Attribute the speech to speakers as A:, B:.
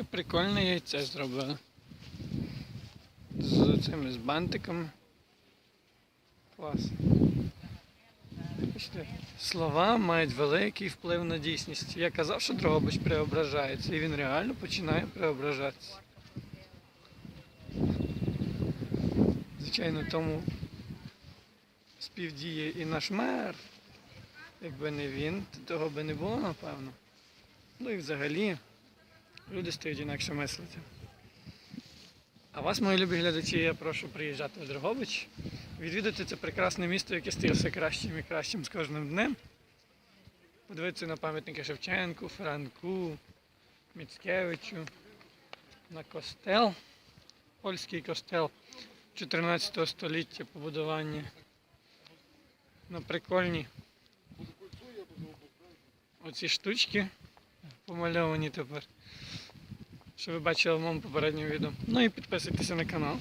A: Таке прикольне яйце зробили. З цими з бантиками. Клас. Слова мають великий вплив на дійсність. Я казав, що Дрогобич преображається, і він реально починає преображатися. Звичайно, тому співдіє і наш мер. Якби не він, то того би не було, напевно. Ну і взагалі люди стають інакше мислити. А вас, мої любі глядачі, я прошу приїжджати в Дрогобич, відвідати це прекрасне місто, яке стає все кращим і кращим з кожним днем. Подивитися на пам'ятники Шевченку, Франку, Міцкевичу, на костел, польський костел 14 століття побудування. На прикольні оці штучки помальовані тепер. Що ви бачили в моєму попередньому відео. Ну і підписуйтеся на канал.